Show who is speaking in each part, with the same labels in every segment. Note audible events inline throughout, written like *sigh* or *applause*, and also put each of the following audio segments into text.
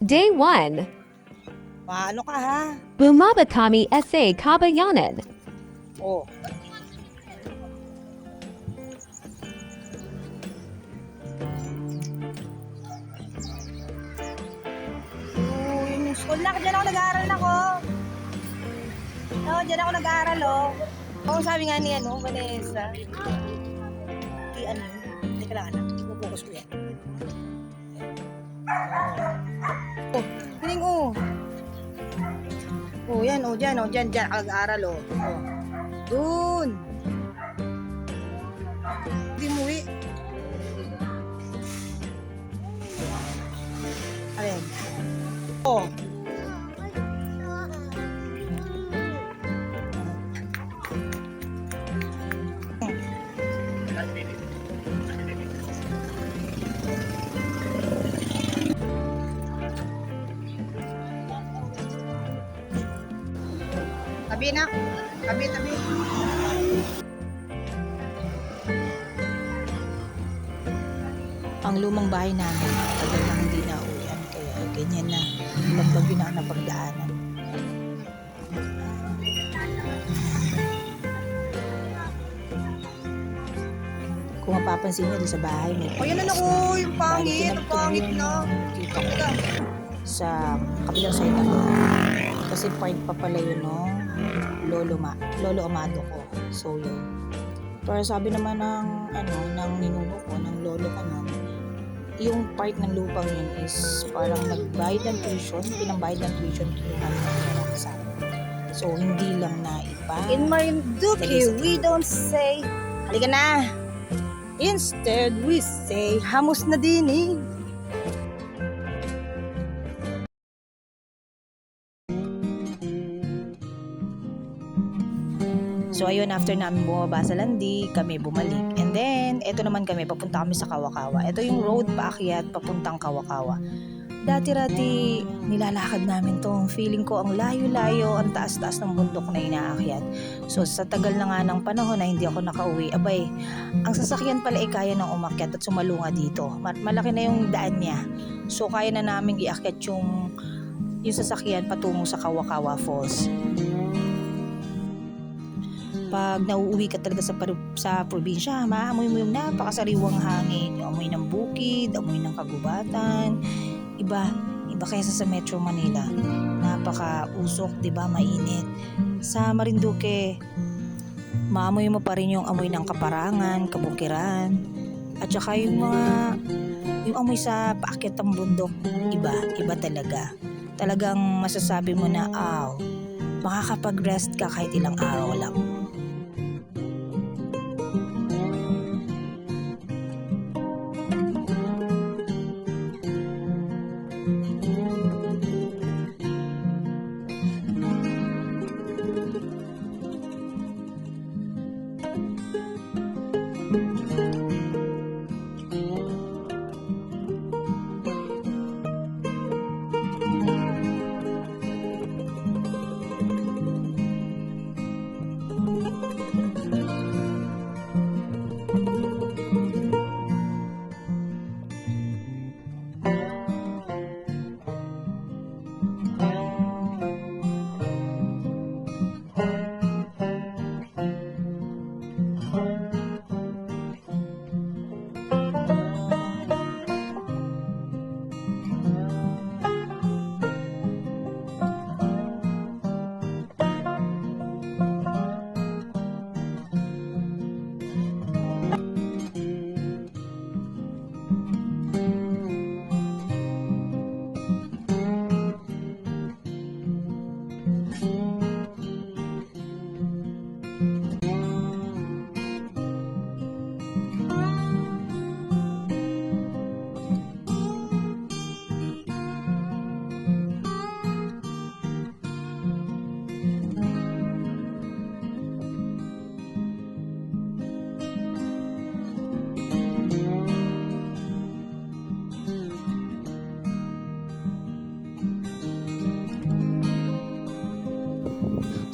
Speaker 1: Day 1.
Speaker 2: Paano ka ha?
Speaker 1: Bumaba kami sa kabayanan.
Speaker 2: Oh. Oh, yun yung school na. Diyan ako nag-aaral ako. Oo, diyan ako nag-aaral, oh. Oo, sabi nga ni, ano, Vanessa. Di, ano, yun? Teka lang, anak. Ipupokus ko yan. Oh, Oh, yan, oh, dyan, oh, dyan, dyan, ako nag-aaral, oh. Dun. Hindi umuwi. Alin? Oh. Tabi na. Tabi, tabi. Ang lumang bahay namin, tagal na hindi na uwian, kaya ganyan na. Ilang bagyo na ang napagdaanan. Kung mapapansin niyo doon sa bahay, may
Speaker 3: O yan na ako, yung pangit, ang pangit na.
Speaker 2: Kita ko sa kabilang side ng Kasi part pa pala yun no, lolo, ma, lolo amado ko. So yun. Pero sabi naman ng, ano, ng ninuno ko, ng lolo ko nun, yung part ng lupang yun is parang nagbayad ng tuition, pinambayad ng tuition yung ano, sa So, hindi lang na iba.
Speaker 3: In Marinduque, we don't say, halika na. Instead, we say, hamos na din eh.
Speaker 2: Ayun, after namin bumaba sa Landi, kami bumalik. And then, eto naman kami, papunta kami sa Kawakawa. Ito yung road paakyat, papuntang Kawakawa. Dati-rati, nilalakad namin to. Feeling ko ang layo-layo, ang taas-taas ng bundok na inaakyat. So sa tagal na nga ng panahon na hindi ako nakauwi, abay, ang sasakyan pala ay kaya nang umakyat at sumalunga dito. Ma- Malaki na yung daan niya. So kaya na namin iakyat yung, yung sasakyan patungo sa Kawakawa Falls pag nauuwi ka talaga sa, sa probinsya, maamoy mo yung napakasariwang hangin, yung amoy ng bukid, amoy ng kagubatan, iba, iba kaysa sa Metro Manila. Napaka-usok, di ba, mainit. Sa Marinduque, maamoy mo pa rin yung amoy ng kaparangan, kabukiran, at saka yung mga, yung amoy sa paakyat ng bundok, iba, iba talaga. Talagang masasabi mo na, aw, makakapag-rest ka kahit ilang araw lang.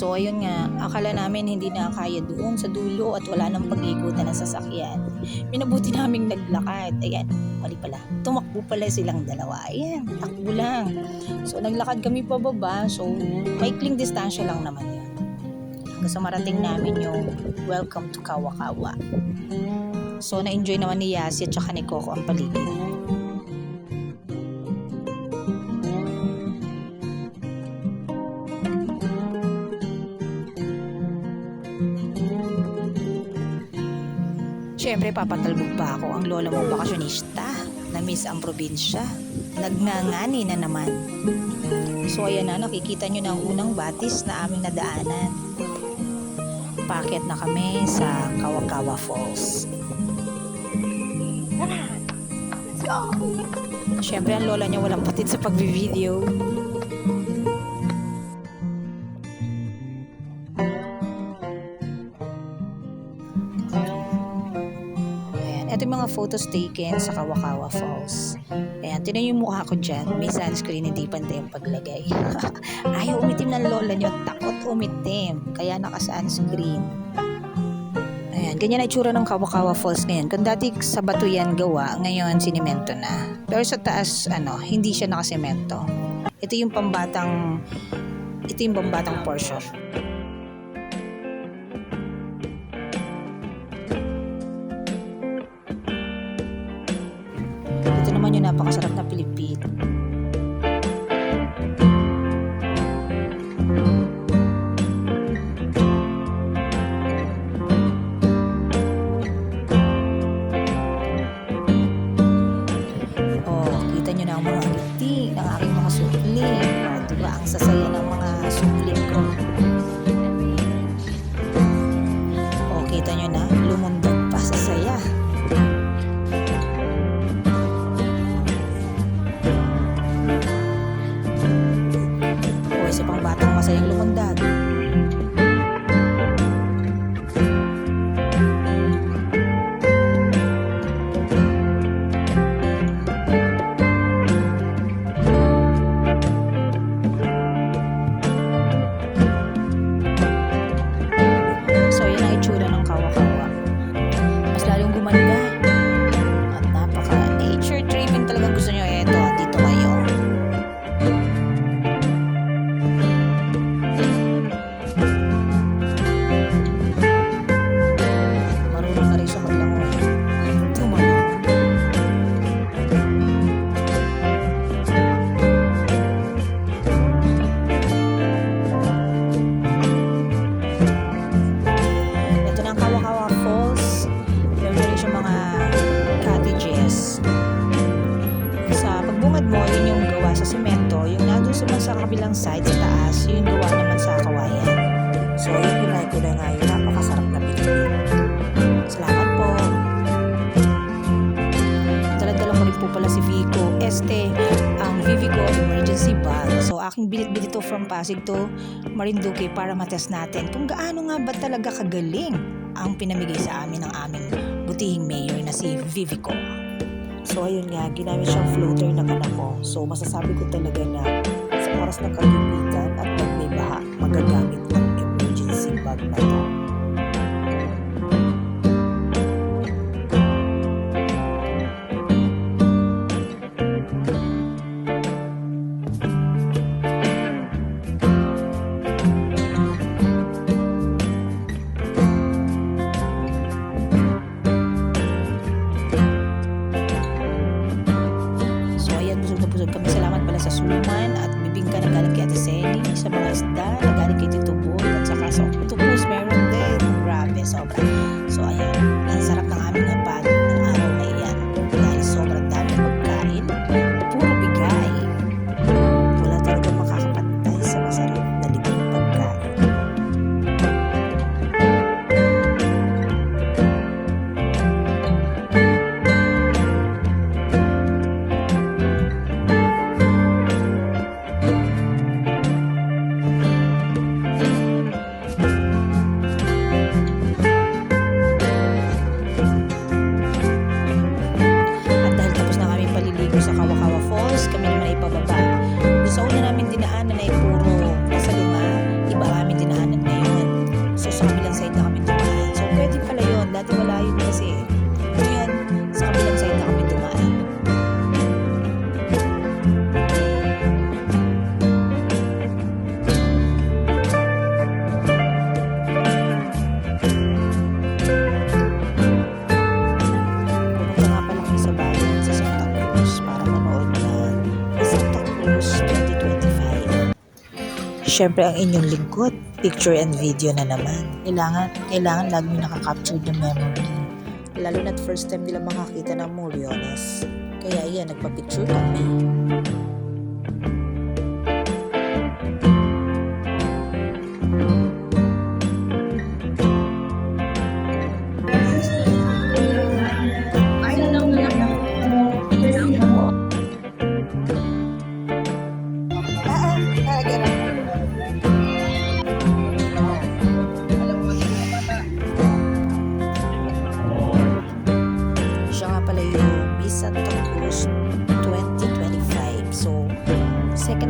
Speaker 2: So ayun nga, akala namin hindi na kaya doon sa dulo at wala nang pag-ikutan ng sasakyan. Minabuti naming naglakad. Ayan, mali pala. Tumakbo pala silang dalawa. Ayan, takbo lang. So naglakad kami pababa. So maikling distansya lang naman yun. Hanggang sa marating namin yung Welcome to Kawakawa. So na-enjoy naman ni Yasi at saka ni Coco ang paligid. Siyempre, papatalbog pa ako ang lola mong bakasyonista. Na-miss ang probinsya. Nagnangani na naman. So ayan na, nakikita nyo na ang unang batis na aming nadaanan. Paket na kami sa Kawakawa Falls. Siyempre, ang lola niya walang patid sa pagbi-video. Ito yung mga photos taken sa Kawakawa Falls. Ayan, tinan yung mukha ko dyan. May sunscreen, hindi pantay ang paglagay. *laughs* Ayaw umitim ng lola niyo. Takot umitim. Kaya naka-sunscreen. Ayan, ganyan na itsura ng Kawakawa Falls ngayon. Kung dati sa bato yan gawa, ngayon sinimento na. Pero sa taas, ano, hindi siya nakasemento. Ito yung pambatang, ito yung pambatang portion. Naman yung napakasarap na Pilipino. Oh, kita nyo na ang mga ngiti ng aking mga supli. Oh, diba? Ang sasaya ng mga supli ko. Este, ang Vivico Emergency Bag. So, aking bilit-bilit to from Pasig to Marinduque para matest natin kung gaano nga ba talaga kagaling ang pinamigay sa amin ng aming butihing mayor na si Vivico. So ayun nga, ginamit siyang floater ng anak ko. So masasabi ko talaga na sa oras ng kagipitan at pag may baha, magagamit Siyempre ang inyong lingkod, picture and video na naman. Kailangan, kailangan lagi nakaka-capture the memory. Lalo na't first time nila makakita ng Moriones. Kaya iyan, nagpa-picture kami.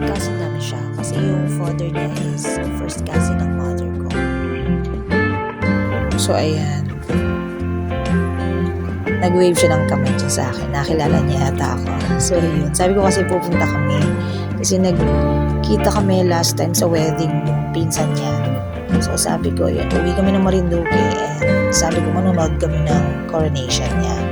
Speaker 2: Second cousin namin siya kasi yung father niya is first cousin ng mother ko. So, ayan. Nag-wave siya ng kamay dyan sa akin. Nakilala niya yata ako. So, yun. Sabi ko kasi pupunta kami. Kasi nagkita kami last time sa wedding yung pinsan niya. So, sabi ko, yun, uwi kami ng Marinduque and sabi ko manonood kami ng coronation niya.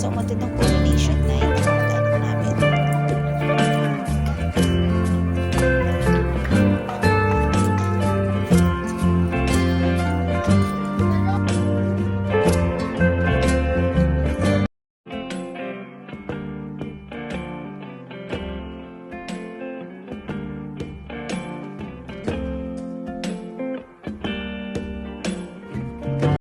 Speaker 2: Só uma tentativa.